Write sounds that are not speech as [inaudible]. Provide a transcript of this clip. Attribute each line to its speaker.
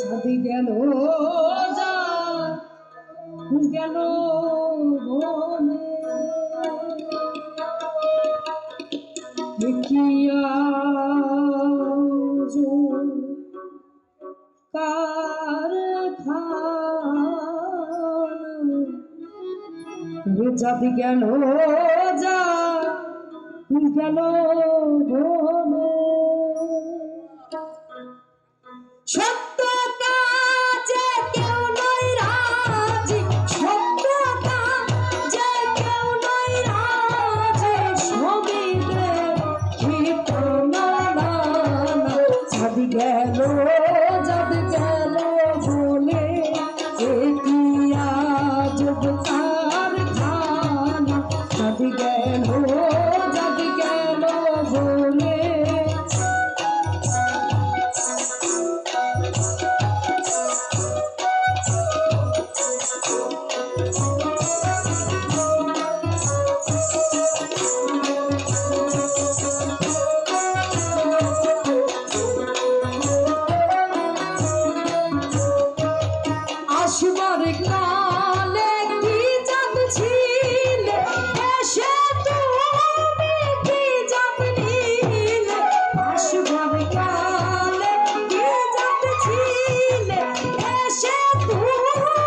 Speaker 1: ছাদি গেল গেল দেখিয়া চাঁদি গেল যা গেল বনে। Woo! [laughs]